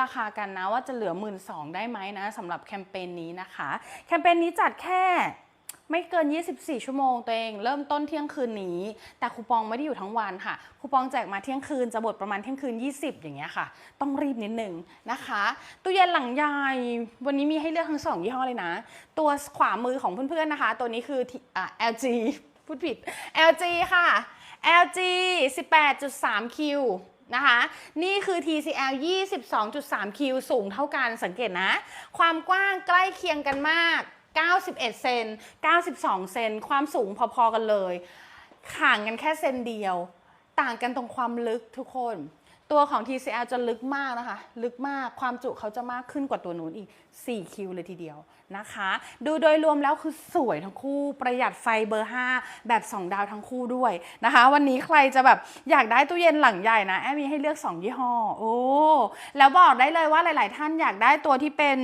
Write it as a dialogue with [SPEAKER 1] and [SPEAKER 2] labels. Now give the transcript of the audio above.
[SPEAKER 1] ราคากันนะว่าจะเหลือ 1 2ื่นได้ไหมนะสำหรับแคมเปญนี้นะคะ แคมเปญนี้จัดแค่ไม่เกิน 24 ชั่วโมงตัวเอง เริ่มต้นเที่ยงคืนนี้ แต่คูปองไม่ได้อยู่ทั้งวันค่ะ คูปองแจกมาเที่ยงคืน จะหมดประมาณเที่ยงคืน 20 อย่างเงี้ยค่ะ ต้องรีบนิดนึงนะคะ ตู้เย็นหลังใหญ่ วันนี้มีให้เลือกทั้งสองยี่ห้อเลยนะ ตัวขวามือของเพื่อนๆนะคะ ตัวนี้คืออ LG พูดผิด LG ค่ะ LG 18.3 Q นะคะ นี่คือ TCL 22.3 Q สูงเท่ากันสังเกตนะ ความกว้างใกล้เคียงกันมาก 91 เซน 92 เซน ความสูงพอๆกันเลยห่างกันแค่เซนเดียว ต่างกันตรงความลึกทุกคน ตัวของ TCL จะลึกมากนะคะ ลึกมากความจุเขาจะมากขึ้นกว่าตัวนู้นอีก 4 คิวเลยทีเดียวนะคะ ดูโดยรวมแล้วคือสวยทั้งคู่ประหยัดไฟเบอร์ 5 แบบ 2 ดาวทั้งคู่ด้วยนะคะ วันนี้ใครจะแบบอยากได้ตู้เย็นหลังใหญ่นะ แอมมีให้เลือก 2 ยี่ห้อ โอ้ แล้วบอกได้เลยว่าหลาย ๆ ท่านอยากได้ตัวที่เป็น